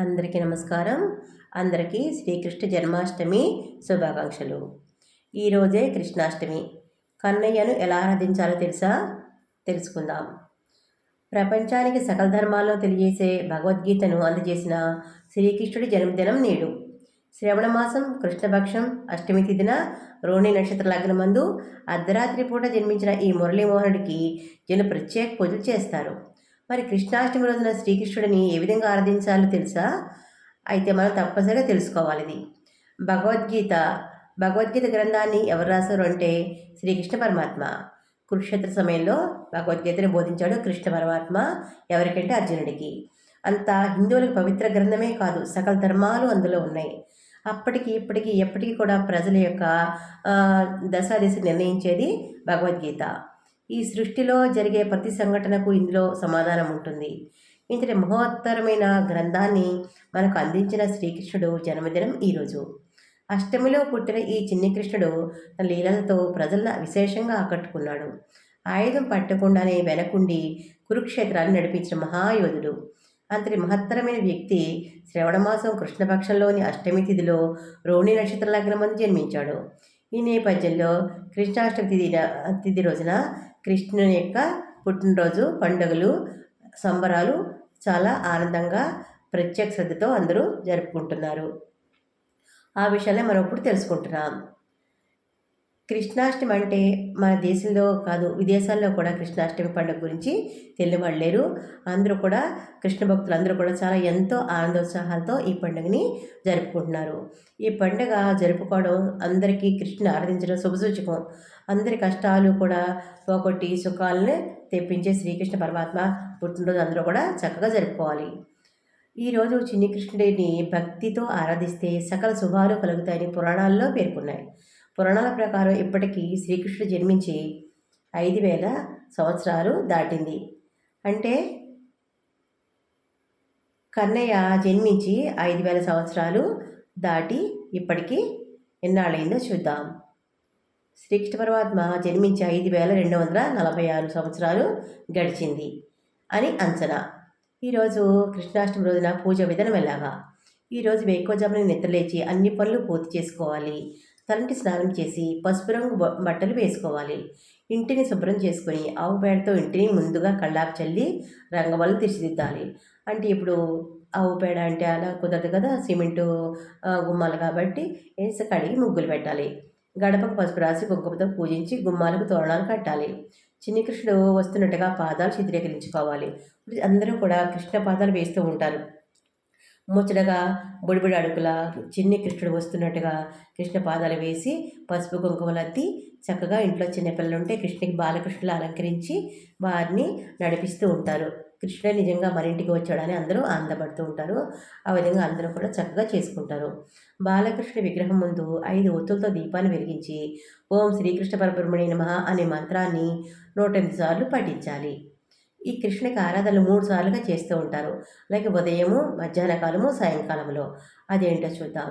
అందరికీ నమస్కారం. అందరికీ శ్రీకృష్ణ జన్మాష్టమి శుభాకాంక్షలు. ఈరోజే కృష్ణాష్టమి. కన్నయ్యను ఎలా ఆరాధించాలో తెలుసా? తెలుసుకుందాం. ప్రపంచానికి సకల ధర్మాల్లో తెలియజేసే భగవద్గీతను అందజేసిన శ్రీకృష్ణుడి జన్మదినం నేడు. శ్రవణమాసం కృష్ణపక్షం అష్టమి తిథిన రోణి నక్షత్ర లగ్నమందు అర్ధరాత్రి పూట జన్మించిన ఈ మురళీమోహనుడికి జనులు ప్రత్యేక పూజలు చేస్తారు. మరి కృష్ణాష్టమి రోజున శ్రీకృష్ణుడిని ఏ విధంగా ఆరాధించాలో తెలుసా? అయితే మనం తప్పనిసరిగా తెలుసుకోవాలి ఇది. భగవద్గీత భగవద్గీత గ్రంథాన్ని ఎవరు రాశారు అంటే శ్రీకృష్ణ పరమాత్మ. కురుక్షేత్ర సమయంలో భగవద్గీతను బోధించాడు కృష్ణ పరమాత్మ ఎవరికంటే అర్జునుడికి. అంత హిందువులకు పవిత్ర గ్రంథమే కాదు సకల ధర్మాలు అందులో ఉన్నాయి. అప్పటికి ఇప్పటికీ ఎప్పటికీ కూడా ప్రజల యొక్క దశాదిశ నిర్ణయించేది భగవద్గీత. ఈ సృష్టిలో జరిగే ప్రతి సంఘటనకు ఇందులో సమాధానం ఉంటుంది. ఇంతటి మహోత్తరమైన గ్రంథాన్ని మనకు అందించిన శ్రీకృష్ణుడు జన్మదినం ఈరోజు అష్టమిలో పుట్టిన ఈ చిన్ని కృష్ణుడు తన లీలలతో ప్రజలను విశేషంగా ఆకట్టుకున్నాడు. ఆయుధం పట్టకుండానే వెనకుండి కురుక్షేత్రాన్ని నడిపించిన మహాయోధుడు. అంతటి మహత్తరమైన వ్యక్తి శ్రవణమాసం కృష్ణపక్షంలోని అష్టమి తిథిలో రోణి నక్షత్ర లగ్నమందు జన్మించాడు. ఈ నేపథ్యంలో కృష్ణాష్టమి తిథి తిథి రోజున కృష్ణుని యొక్క పుట్టినరోజు పండుగలు సంబరాలు చాలా ఆనందంగా ప్రత్యేక శ్రద్ధతో అందరూ జరుపుకుంటున్నారు. ఆ విషయాలే మనం ఇప్పుడు తెలుసుకుంటున్నాం. కృష్ణాష్టమి అంటే మన దేశంలో కాదు విదేశాల్లో కూడా కృష్ణాష్టమి పండుగ గురించి తెలియని లేరు అందరూ కూడా కృష్ణ భక్తులు అందరూ కూడా చాలా ఎంతో ఆనందోత్సాహాలతో ఈ పండుగని జరుపుకుంటున్నారు. ఈ పండుగ జరుపుకోవడం అందరికీ కృష్ణ ఆరాధించడం శుభసూచకం అందరి కష్టాలు కూడా పోగొట్టి సుఖాలను తెప్పించే శ్రీకృష్ణ పరమాత్మ పుట్టినరోజు అందరూ కూడా చక్కగా జరుపుకోవాలి. ఈరోజు చిన్ని కృష్ణుడిని భక్తితో ఆరాధిస్తే సకల శుభాలు కలుగుతాయని పురాణాల్లో పేర్కొన్నాయి. పురాణాల ప్రకారం ఇప్పటికీ శ్రీకృష్ణుడు జన్మించి ఐదు వేల సంవత్సరాలు దాటింది. అంటే కన్నయ్య జన్మించి ఐదు వేల సంవత్సరాలు దాటి ఇప్పటికీ ఎన్నాళ్ళైందో చూద్దాం. శ్రీకృష్ణ పరమాత్మ జన్మించి ఐదు వేల రెండు వందల నలభై ఆరు సంవత్సరాలు గడిచింది అని అంచనా. ఈరోజు కృష్ణాష్టమి రోజున పూజ విధానం ఎలాగా? ఈరోజు వేకోజామున నిద్రలేచి అన్ని పనులు పూర్తి చేసుకోవాలి. తలంటి స్నానం చేసి పసుపు రంగు బట్టలు వేసుకోవాలి. ఇంటిని శుభ్రం చేసుకొని ఆవు పేడతో ఇంటిని ముందుగా కళ్ళాపు చల్లి రంగవల్లు తీర్చిదిద్దాలి. అంటే ఇప్పుడు ఆవు పేడ అంటే అలా కుదరదు కదా సిమెంటు గుమ్మాలు కాబట్టి వేసి కడిగి ముగ్గులు పెట్టాలి. గడపకు పసుపు రాసి కుంకుమతో పూజించి గుమ్మాలకు తోరణాలు కట్టాలి. చిన్ని కృష్ణుడు వస్తున్నట్టుగా పాదాలు చిత్రీకరించుకోవాలి అందరూ కూడా కృష్ణ పాదాలు వేస్తూ ఉంటారు. ముచ్చటగా బుడిబుడి అడుగుల చిన్ని కృష్ణుడు వస్తున్నట్టుగా కృష్ణ పాదాలు వేసి పసుపు కుంకుమలు అత్తి చక్కగా ఇంట్లో చిన్నపిల్లలు ఉంటే కృష్ణుడికి బాలకృష్ణులు అలంకరించి వారిని నడిపిస్తూ ఉంటారు. కృష్ణుడు నిజంగా మరింటికి ఇంటికి వచ్చాడని అందరూ ఆనందపడుతూ ఉంటారు. ఆ విధంగా అందరూ కూడా చక్కగా చేసుకుంటారు. బాలకృష్ణ విగ్రహం ముందు ఐదు ఒత్తులతో దీపాన్ని వెలిగించి ఓం శ్రీకృష్ణ పరబ్రహ్మణి నమ అనే మంత్రాన్ని నూట ఎనిమిది సార్లు పఠించాలి. ఈ కృష్ణకి ఆరాధనలు మూడు సార్లుగా చేస్తూ ఉంటారు. అలాగే ఉదయము మధ్యాహ్న కాలము సాయంకాలంలో అదేంటో చూద్దాం.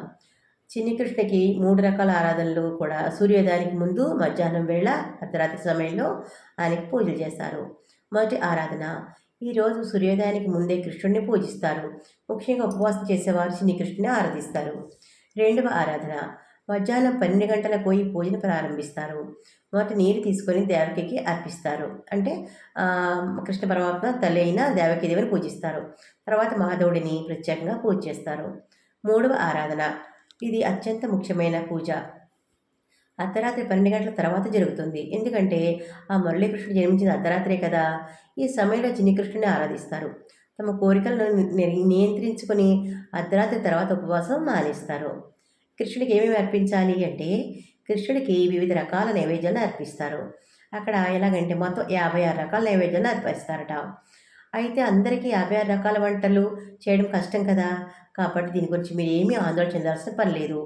చిన్ని కృష్ణకి మూడు రకాల ఆరాధనలు కూడా సూర్యోదయానికి ముందు మధ్యాహ్నం వేళ అర్ధరాత్రి సమయంలో ఆయనకి పూజలు చేస్తారు. మొదటి ఆరాధన. ఈరోజు సూర్యోదయానికి ముందే కృష్ణుడిని పూజిస్తారు. ముఖ్యంగా ఉపవాసం చేసేవారు చిన్ని కృష్ణుని ఆరాధిస్తారు. రెండవ ఆరాధన. మధ్యాహ్నం పన్నెండు గంటలకు ఈ పూజను ప్రారంభిస్తారు. మొదటి నీరు తీసుకొని దేవకికి అర్పిస్తారు. అంటే కృష్ణ పరమాత్మ తల్లి అయిన దేవకి దేవిని పూజిస్తారు. తర్వాత మాధవుడిని ప్రత్యేకంగా పూజ చేస్తారు. మూడవ ఆరాధన. ఇది అత్యంత ముఖ్యమైన పూజ. అర్ధరాత్రి పన్నెండు గంటల తర్వాత జరుగుతుంది. ఎందుకంటే ఆ మురళీకృష్ణుడు జన్మించిన అర్ధరాత్రే కదా. ఈ సమయంలో చిన్ని కృష్ణుని ఆరాధిస్తారు. తమ కోరికలను నియంత్రించుకొని అర్ధరాత్రి తర్వాత ఉపవాసం మానేస్తారు. కృష్ణుడికి ఏమేమి అర్పించాలి అంటే కృష్ణుడికి వివిధ రకాల నైవేద్యాలను అర్పిస్తారు. అక్కడ ఎలాగంటే మొత్తం యాభై ఆరు రకాల నైవేద్యాలను అర్పిస్తారట. అయితే అందరికీ యాభై ఆరు రకాల వంటలు చేయడం కష్టం కదా. కాబట్టి దీని గురించి మీరు ఏమీ ఆందోళన చెందాల్సిన పని లేదు.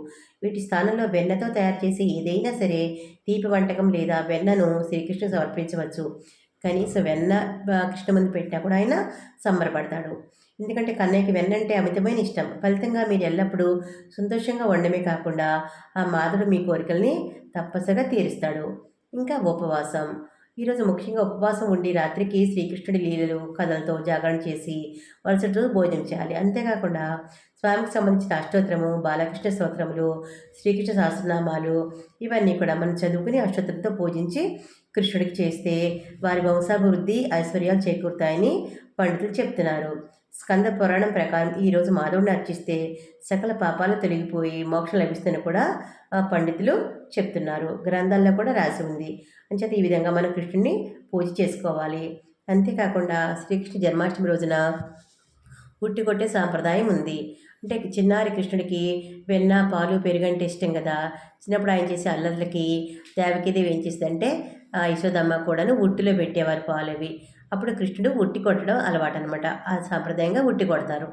వీటి స్థానంలో వెన్నతో తయారు చేసి ఏదైనా సరే తీపి వంటకం లేదా వెన్నను శ్రీకృష్ణు సమర్పించవచ్చు. కనీసం వెన్న కృష్ణ ముందు పెట్టినా కూడా ఆయన సంబరపడతాడు. ఎందుకంటే కన్నయ్యకి వెన్నంటే అమితమైన ఇష్టం. ఫలితంగా మీరు ఎల్లప్పుడూ సంతోషంగా ఉండమే కాకుండా ఆ మాధుడు మీ కోరికల్ని తప్పసగా తీరుస్తాడు. ఇంకా ఉపవాసం. ఈరోజు ముఖ్యంగా ఉపవాసం ఉండి రాత్రికి శ్రీకృష్ణుడి లీలలు కథలతో జాగరణ చేసి మరుసటి రోజు భోజనం చేయాలి. అంతేకాకుండా స్వామికి సంబంధించిన అష్టోత్తరము బాలకృష్ణ స్తోత్రములు శ్రీకృష్ణ సహస్రనామాలు ఇవన్నీ కూడా మనం చదువుకుని అష్టోత్తరంతో పూజించి కృష్ణుడికి చేస్తే వారి వంశాభివృద్ధి ఐశ్వర్యాలు చేకూరుతాయని పండితులు చెప్తున్నారు. స్కంద పురాణం ప్రకారం ఈరోజు మాధవుడిని అర్చిస్తే సకల పాపాలు తొలగిపోయి మోక్షం లభిస్తుందని కూడా పండితులు చెప్తున్నారు. గ్రంథాల్లో కూడా రాసి ఉంది. అంచేత ఈ విధంగా మనం కృష్ణుడిని పూజ చేసుకోవాలి. అంతేకాకుండా శ్రీకృష్ణ జన్మాష్టమి రోజున ఉట్టి కొట్టే సాంప్రదాయం ఉంది. అంటే చిన్నారి కృష్ణుడికి వెన్న పాలు పెరుగంటే ఇష్టం కదా. చిన్నప్పుడు ఆయన చేసే అల్లర్లకి దేవకిదేవి ఏం చేస్తుందంటే ఆ యశోదమ్మ కూడాను ఉట్టిలో పెట్టేవారు పాలు అవి అప్పుడు కృష్ణుడు ఉట్టి కొట్టడం అలవాటు అనమాట ఆ సాంప్రదాయంగా ఉట్టి కొడతారు.